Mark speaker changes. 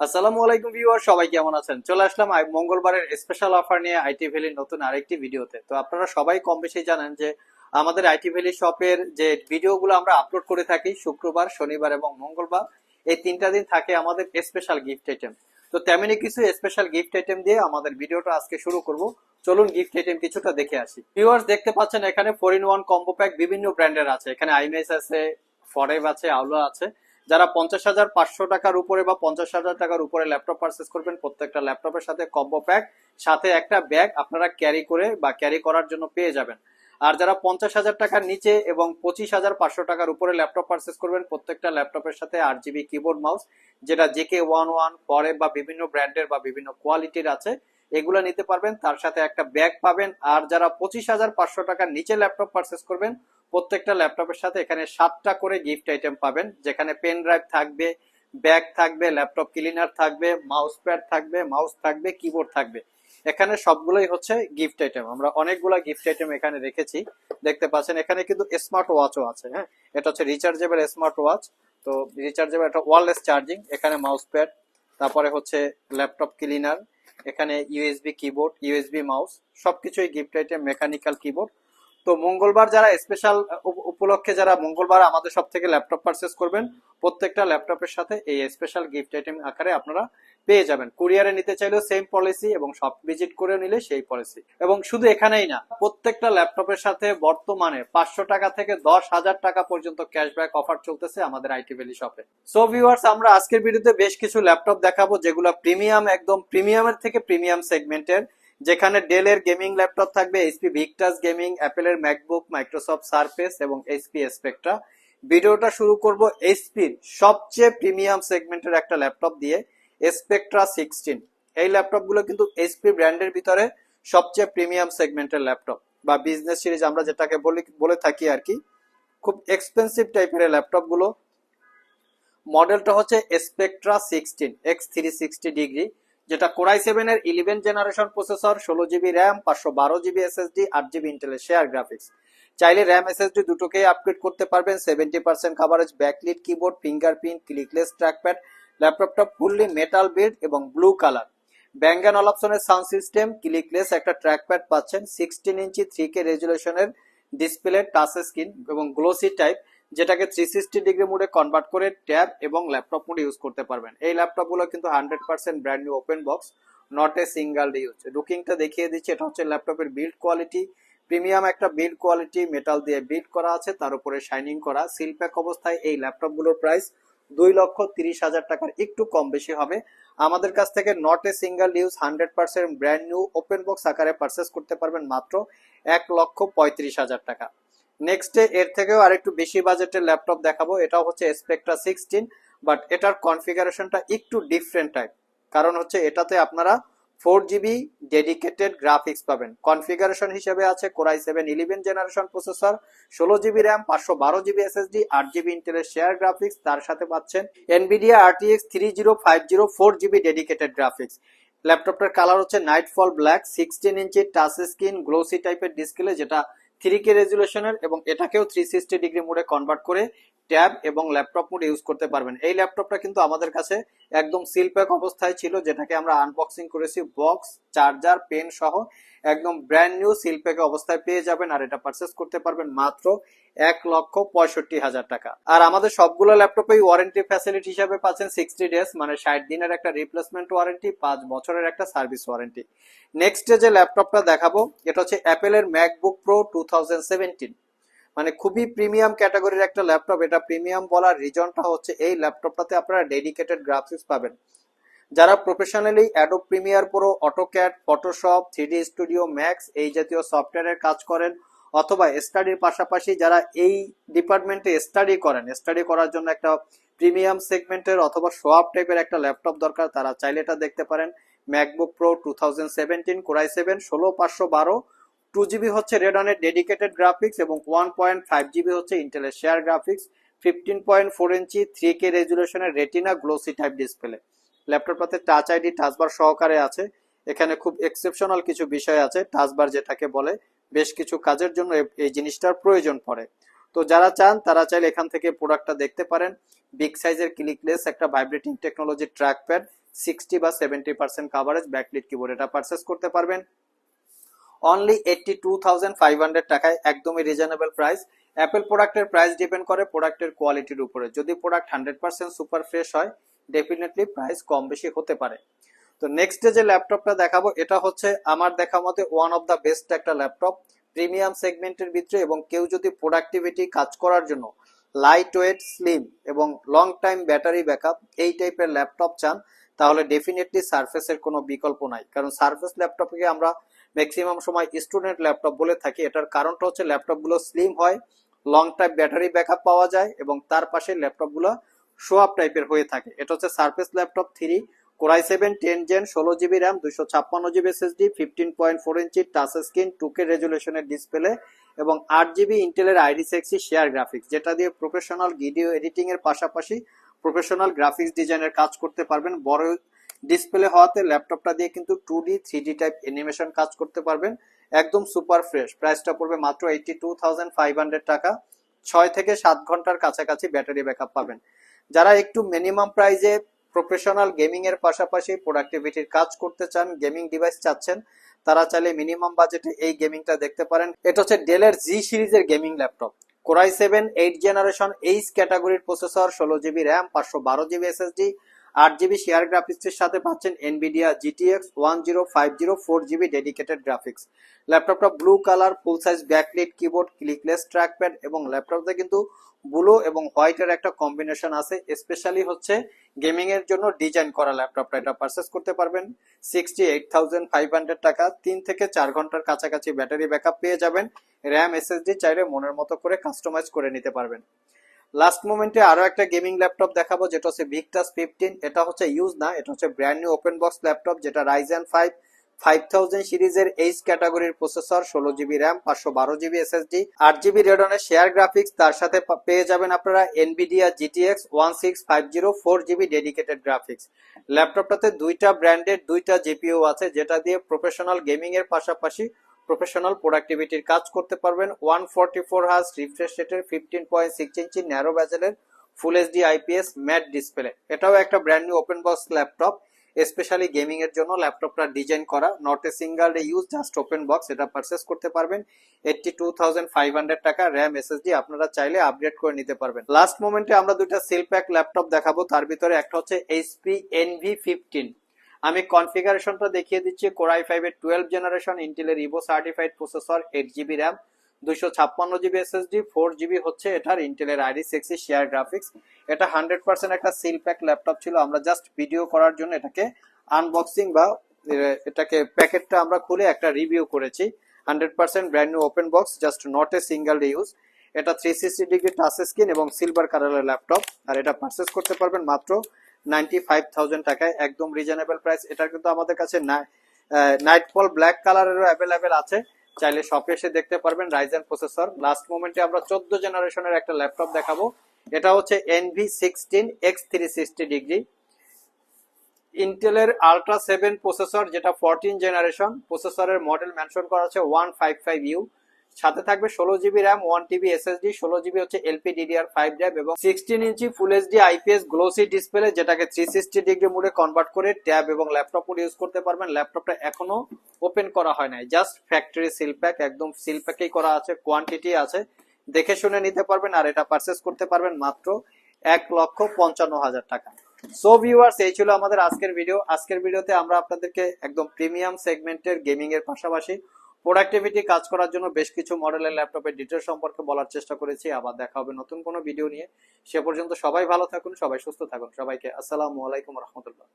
Speaker 1: আসসালামু আলাইকুম ভিউয়ার সবাই কেমন আছেন? চলে আসলাম মঙ্গলবারের স্পেশাল অফার নিয়ে আইটি ভ্যালির নতুন আরেকটি ভিডিওতে। তো আপনারা সবাই কম বেশি জানেন যে, আমাদের আইটি ভ্যালি শপের যে ভিডিওগুলো আমরা আপলোড করে থাকি শুক্রবার, শনিবার এবং মঙ্গলবার, এই তিনটা দিন থাকে আমাদের স্পেশাল গিফট আইটেম তো তেমনি কিছু স্পেশাল গিফট আইটেম দিয়ে আমাদের ভিডিওটা আজকে শুরু করব। চলুন গিফট আইটেম কিছুটা দেখে আসি। ভিউয়ার্স, দেখতে পাচ্ছেন এখানে four in one combo pack বিভিন্ন ব্র্যান্ডের আছে। এখানে আইমেস আছে ফরেভ আছে আউলা আছে। যারা পঞ্চাশ হাজার পাঁচশো টাকার উপরে বা পঞ্চাশ হাজার টাকার উপরে ল্যাপটপ পারচেস করবেন, প্রত্যেকটা ল্যাপটপের সাথে কম্বো প্যাক সাথে একটা ব্যাগ আপনারা ক্যারি করে বা ক্যারি করার জন্য পেয়ে যাবেন। আর যারা পঞ্চাশ হাজার টাকার নিচে এবং পঁচিশ হাজার পাঁচশো টাকার উপরে ল্যাপটপ পারচেস করবেন, প্রত্যেকটা ল্যাপটপের সাথে আট জিবি কিবোর্ড মাউস যেটা জেকে ওয়ান ওয়ান পরে বা বিভিন্ন ব্র্যান্ডের বা বিভিন্ন কোয়ালিটির আছে, এগুলো নিতে পারবেন। তার সাথে একটা ব্যাগ পাবেন। আর যারা পঁচিশ হাজার পাঁচশো টাকার নিচে ল্যাপটপ পারচেস করবেন প্রত্যেকটা ল্যাপটপের সাথে এখানে সাতটা করে গিফট আইটেম পাবেন। যেখানে পেন ড্রাইভ থাকবে ব্যাগ থাকবে ল্যাপটপ ক্লিনার থাকবে মাউস প্যাড থাকবে মাউস থাকবে কিবোর্ড থাকবে। এখানে সবগুলোই হচ্ছে গিফট আইটেম আমরা অনেকগুলো গিফট আইটেম এখানে রেখেছি। দেখতে পাচ্ছেন, এখানে কিন্তু স্মার্ট ওয়াচও আছে হ্যাঁ? এটা হচ্ছে রিচার্জেবল স্মার্ট ওয়াচ তো রিচার্জেবল একটা ওয়ারলেস চার্জিং এখানে মাউস প্যাড তারপরে হচ্ছে ল্যাপটপ ক্লিনার এখানে ইউএসবি কিবোর্ড ইউএসবি মাউস সবকিছুই গিফট আইটেম মেকানিক্যাল কিবোর্ড তো মঙ্গলবার যারা স্পেশাল উপলক্ষে যারা মঙ্গলবার আমাদের সব থেকে ল্যাপটপ পারচেস করবেন, প্রত্যেকটা ল্যাপটপের সাথে এই স্পেশাল গিফট আইটেম আকারে আপনারা পেয়ে যাবেন। কুরিয়ারে নিতে চাইলেও সেম পলিসি এবং সব ভিজিট করে নিলে সেই পলিসি এবং শুধু এখানেই না, প্রত্যেকটা ল্যাপটপের সাথে বর্তমানে পাঁচশো টাকা থেকে দশ হাজার টাকা পর্যন্ত ক্যাশব্যাক অফার চলতেছে আমাদের আইটি ভ্যালি শপে সো ভিউয়ার্স আমরা আজকের ভিডিওতে বেশ কিছু ল্যাপটপ দেখাবো, যেগুলো প্রিমিয়াম একদম প্রিমিয়ামের থেকে প্রিমিয়াম সেগমেন্টের যেখানে ডেলের গেমিং ল্যাপটপ থাকবে এইচপি ভিক্টাস গেমিং অ্যাপেলের ম্যাকবুক মাইক্রোসফট সারফেস এবং এইচপি স্পেকট্রা ভিডিওটা শুরু করব এইচপির সবচেয়ে প্রিমিয়াম সেগমেন্টের একটা ল্যাপটপ দিয়ে স্পেকট্রা সিক্সটিন এই ল্যাপটপগুলো কিন্তু এইচপি ব্র্যান্ডের ভিতরে সবচেয়ে প্রিমিয়াম সেগমেন্টের ল্যাপটপ বা বিজনেস সিরিজ আমরা যেটাকে বলি, বলে থাকি আর কি, খুব এক্সপেন্সিভ টাইপের ল্যাপটপগুলো মডেলটা হচ্ছে Spectre sixteen x three sixty degree যেটা কোরাই সেভেন এর ইলেভেন জেনারেশন প্রসেসর ষোলো জিবি র্যাম পাঁচশো বারো জিবি এসএসডি আট জিবি ইন্টেলের শেয়ার গ্রাফিক্স চাইলে র্যাম এসএসডি দুটোকেই আপগ্রেড করতে পারবেন। Seventy percent coverage backlit keyboard fingerprint clickless trackpad ল্যাপটপটা ফুললি মেটাল বিল্ড এবং ব্লু কালার ব্যাঙ্গান অপশনের সাউন্ড সিস্টেম ক্লিকলেস একটা ট্র্যাকপ্যাড পাচ্ছেন। সিক্সটিন ইঞ্চি থ্রি কে রেজুলেশনের ডিসপ্লে টাচ স্ক্রিন এবং গ্লোসি টাইপ যেটাকে থ্রি সিক্সটি ডিগ্রি মোডে কনভার্ট করে ট্যাব এবং ল্যাপটপ মোডে ইউজ করতে পারবেন। এই ল্যাপটপগুলো কিন্তু hundred percent brand new open box not a single use লুকিংটা দেখিয়ে দিচ্ছি, এটা হচ্ছে ল্যাপটপের বিল্ড কোয়ালিটি প্রিমিয়াম একটা বিল্ড কোয়ালিটি মেটাল দিয়ে বিল্ড করা আছে, তার উপরে শাইনিং করা। সিল প্যাক অবস্থায় এই ল্যাপটপগুলোর প্রাইস দুই লক্ষ তিরিশ হাজার টাকার একটু কম বেশি হবে। আমাদের কাছ থেকে not a single use hundred percent brand new open box আকারে পারচেস করতে পারবেন মাত্র এক লক্ষ পঁয়ত্রিশ হাজার টাকা। নেক্সটে এর থেকেও আরেকটু বেশি বাজেটের ল্যাপটপ দেখাবো। এটাও হচ্ছে স্পেকট্রা সিক্সটিন বাট এটার কনফিগারেশনটা একটু ডিফারেন্ট টাইপ কারণ হচ্ছে এটাতে আপনারা ফোর জিবি ডেডিকেটেড গ্রাফিক্স পাবেন। কনফিগারেশন হিসেবে আছে core i seven eleven generation processor ষোলো জিবি র্যাম পাঁচশো বারো জিবি এসএসডি আট জিবি ইন্টেলের শেয়ার গ্রাফিক্স তার সাথে পাচ্ছেন Nvidia RTX three zero five zero four GB dedicated graphics ল্যাপটপটার colour হচ্ছে nightfall black sixteen inch touch screen glossy টাইপের ডিসপ্লে যেটা থ্রি কে রেজুলেশনের এবং এটাকেও থ্রি সিক্সটি ডিগ্রি মোডে কনভার্ট করে ট্যাব এবং ল্যাপটপ মোডে ইউজ করতে পারবেন। এই ল্যাপটপটা কিন্তু আমাদের কাছে একদম সিল প্যাক অবস্থায় ছিল, যেটাকে আমরা আনবক্সিং করেছি, বক্স, চার্জার, পেন সহ একদম ব্র্যান্ড নিউ সিল প্যাক অবস্থায় পেয়ে যাবেন আর এটা পারচেস করতে পারবেন মাত্র এক লক্ষ পঁয়ষট্টি হাজার টাকা। আর আমাদের সবগুলো ল্যাপটপেই ওয়ারেন্টি ফ্যাসিলিটি হিসাবে পাচ্ছেন সিক্সটি ডেজ মানে ষাট দিনের একটা রিপ্লেসমেন্ট ওয়ারেন্টি, পাঁচ বছরের একটা সার্ভিস ওয়ারেন্টি। নেক্সট যে ল্যাপটপটা দেখাবো, এটা হচ্ছে অ্যাপেলের MacBook Pro two thousand seventeen মানে খুবই প্রিমিয়াম ক্যাটাগরির একটা ল্যাপটপ এটা প্রিমিয়াম বলার রিজনটা হচ্ছে এই ল্যাপটপটাতে আপনারা ডেডিকেটেড গ্রাফিক্স পাবেন। যারা professionally Adobe Premiere Pro AutoCAD Photoshop three D studio Max এই জাতীয় সফটওয়্যারের কাজ করেন অথবা স্টাডির পাশাপাশি যারা এই ডিপার্টমেন্টে স্টাডি করেন স্টাডি করার জন্য একটা প্রিমিয়াম সেগমেন্টের অথবা সোয়াপ টাইপের একটা ল্যাপটপ দরকার, তারা চাইলে এটা দেখতে পারেন। MacBook Pro two thousand seventeen core i seven ষোলো পাঁচশো বারো টু জিবি হচ্ছে রেডনের ডেডিকেটেড গ্রাফিক্স এবং ওয়ান পয়েন্ট ফাইভ জিবি হচ্ছে ইন্টেলের share graphics fifteen point four inch three K রেজুলেশনের retina glossy type display ল্যাপটপটাতে টাচ আইডি টাচবার সহকারে আছে। এখানে খুব এক্সেপশনাল কিছু বিষয় আছে টাচবার যেটাকে বলে, বেশ কিছু কাজের জন্য এই জিনিসটার প্রয়োজন পড়ে। তো যারা চান, তারা চাইলে এখান থেকে প্রোডাক্টটা দেখতে পারেন। বিগ সাইজের ক্লিকলেস একটা vibrating technology track pad sixty বা seventy percent coverage backlit keyboard এটা পারচেস করতে পারবেন। Only eighty two thousand five hundred টাকায় একদমই রিজনেবল প্রাইস অ্যাপেল প্রোডাক্টের প্রাইস ডিপেন্ড করে প্রোডাক্টের কোয়ালিটির উপরে। যদি product hundred percent super fresh হয় ডেফিনেটলি প্রাইস কম বেশি হতে পারে। তো নেক্সট ডে যে ল্যাপটপটা দেখাবো, এটা হচ্ছে আমার দেখা মতে ওয়ান অফ দ্য বেস্ট একটা ল্যাপটপ প্রিমিয়াম সেগমেন্টের ভিতরে এবং কেউ যদি প্রোডাক্টিভিটি কাজ করার জন্য লাইট ওয়েট স্লিম এবং লং টাইম ব্যাটারি ব্যাকআপ এই টাইপের ল্যাপটপ চান, তাহলে ডেফিনেটলি সার্ফেসের কোনো বিকল্প নাই। কারণ সার্ফেস ল্যাপটপকে আমরা ম্যাক্সিমাম সময় স্টুডেন্ট ল্যাপটপ বলে থাকি। এটার কারণটা হচ্ছে ল্যাপটপগুলো স্লিম হয় লং টাইম ব্যাটারি ব্যাকআপ পাওয়া যায় এবং তার পাশে ল্যাপটপগুলো শো আপ টাইপের হয়ে থাকে। এটা হচ্ছে Surface laptop three core i seven ten gen ষোলো জিবি র্যাম দুশো ছাপ্পান্ন GB SSD fifteen point four inch touch screen two K রেজুলেশনের display এবং আট জিবি ইন্টেলের আইডি সেক্সি শেয়ার গ্রাফিক্স যেটা দিয়ে প্রফেশনাল ভিডিও এডিটিং এর পাশাপাশি প্রফেশনাল গ্রাফিক্স ডিজাইনের কাজ করতে পারবেন। বড় ডিসপ্লে হওয়াতে ল্যাপটপটা দিয়ে কিন্তু two D three D type animation কাজ করতে পারবেন। একদম সুপার ফ্রেশ প্রাইসটা পড়বে মাত্র eighty two thousand five hundred টাকা। ছয় থেকে সাত ঘণ্টার কাছাকাছি ব্যাটারি ব্যাকআপ পাবেন। যারা একটু মিনিমাম প্রাইজে প্রফেশনাল গেমিং এর পাশাপাশি প্রোডাক্টিভিটির কাজ করতে চান গেমিং ডিভাইস চাচ্ছেন, তারা চাইলে মিনিমাম বাজেটে এই গেমিংটা দেখতে পারেন। এটা হচ্ছে ডেলের জি সিরিজের gaming laptop core i seven eight generation H ক্যাটাগরির প্রসেসর ষোলো জিবি র্যাম পাঁচশো বারো জিবি এসএসডি আট জিবি শেয়ার গ্রাফিক্সের সাথে পাচ্ছেন Nvidia GTX one zero five zero four GB dedicated graphics ল্যাপটপটা blue colour full size backlit keyboard clickless trackpad এবং ল্যাপটপটা কিন্তু ব্লু এবং হোয়াইটের একটা কম্বিনেশন আছে। স্পেশালি হচ্ছে গেমিং এর জন্য ডিজাইন করা ল্যাপটপটা। এটা পারচেস করতে পারবেন। Sixty eight thousand five hundred টাকা। তিন থেকে চার ঘণ্টার কাছাকাছি ব্যাটারি ব্যাকআপ পেয়ে যাবেন। র্যাম এসএসডি চাইলে মনের মতো করে কাস্টমাইজ করে নিতে পারবেন। লাস্ট মোমেন্টে আরও একটা গেমিং ল্যাপটপ দেখাবো, যেটা হচ্ছে ভিক্টাস ফিফটিন এটা হচ্ছে ইউজ না, এটা হচ্ছে brand new open box laptop যেটা রাইজেন ফাইভ ফাইভ থাউজেন্ড সিরিজের এইচ ক্যাটাগরির প্রসেসর ষোলো জিবি র্যাম পাঁচশো বারো জিবি এসএসডি আট জিবি রেডনের শেয়ার গ্রাফিক্স তার সাথে পেয়ে যাবেন আপনারা Nvidia GTX one six five zero four GB dedicated graphics ল্যাপটপটাতে দুইটা ব্র্যান্ডের দুইটা জিপিও আছে, যেটা দিয়ে প্রফেশনাল গেমিং এর পাশাপাশি প্রফেশনাল প্রোডাক্টিভিটির কাজ করতে পারবেন। One forty four hertz refresh রেটের fifteen point six inch narrow ব্যাজেলের full HD IPS matte display এটাও একটা brand new open box laptop specially gaming এর জন্য ল্যাপটপটা ডিজাইন করা। Not a single use just open box এটা পারচেস করতে পারবেন। Eighty two thousand five hundred টাকা র্যাম এসএসডি আপনারা চাইলে আপগ্রেড করে নিতে পারবেন। লাস্ট মোমেন্টে আমরা দুইটা সিল প্যাক ল্যাপটপ দেখাবো। তার ভিতরে একটা হচ্ছে এইচপি এনভি ফিফটিন আমি কনফিগারেশনটা দেখিয়ে দিচ্ছি কোরাই ফাইভ এর টুয়েলভ জেনারেশন ইন্টেলের Evo certified processor eight GB RAM, দুইশো ছাপ্পান্ন জিবি এসএসডি, ফোর জিবি হচ্ছে এটার ইন্টেলের আইডি সিক্সি শেয়ার গ্রাফিক্স। এটা হান্ড্রেড পার্সেন্ট একটা সিল প্যাক ল্যাপটপ ছিল, আমরা জাস্ট ভিডিও করার জন্য এটাকে আনবক্সিং বা এটাকে প্যাকেটটা আমরা খুলে একটা রিভিউ করেছি। Hundred percent brand new open box just not a single use এটা three sixty degree touch screen এবং সিলভার কালারের ল্যাপটপ, আর এটা পারচেস করতে পারবেন মাত্র নাইনটি ফাইভ থাউজেন্ড টাকায়, একদম রিজনেবল প্রাইস এটা কিন্তু আমাদের কাছে নাইট ফল ব্ল্যাক কালারেরও অ্যাভেলেবেল আছে। চাইলে শপে এসে দেখতে পারবেন রাইজেন প্রসেসর লাস্ট মোমেন্টে আমরা চোদ্দ জেনারেশনের একটা ল্যাপটপ দেখাবো। এটা হচ্ছে Envy sixteen x three sixty degree ইন্টেলের আলট্রা সেভেন প্রসেসর যেটা ফোরটিন জেনারেশন প্রসেসরের মডেল মেনশন করা হচ্ছে ওয়ান ফাইভ ফাইভ ইউ সাথে থাকবে ষোলো GB RAM one TB SSD ষোলো জিবি হচ্ছে এলপি ডিডিআর ফাইভ র্যাম এবং sixteen inch full HD IPS glossy display যেটাকে থ্রি সিক্সটি ডিগ্রি মোডে কনভার্ট করে ট্যাব এবং ল্যাপটপ ইউজ করতে পারবেন। ল্যাপটপটা এখনও ওপেন করা হয় নাই। জাস্ট ফ্যাক্টরি সিল প্যাক একদম সিল প্যাকেই করা আছে কোয়ান্টিটি আছে। দেখে শুনে নিতে পারবেন আর এটা পারচেস করতে পারবেন মাত্র এক লক্ষ পঞ্চান্ন হাজার টাকা। সো ভিউয়ার্স এই ছিল আমাদের আজকের ভিডিও আজকের ভিডিওতে আমরা আপনাদেরকে একদম প্রিমিয়াম সেগমেন্টের গেমিং এর পাশাপাশি প্রোডাক্টিভিটি কাজ করার জন্য বেশ কিছু মডেলের ল্যাপটপের ডিটেল সম্পর্কে বলার চেষ্টা করেছি। আবার দেখা হবে নতুন কোনো ভিডিও নিয়ে। সে পর্যন্ত সবাই ভালো থাকুন, সবাই সুস্থ থাকুন। সবাইকে আসসালামু আলাইকুম রহমতুল্লাহ।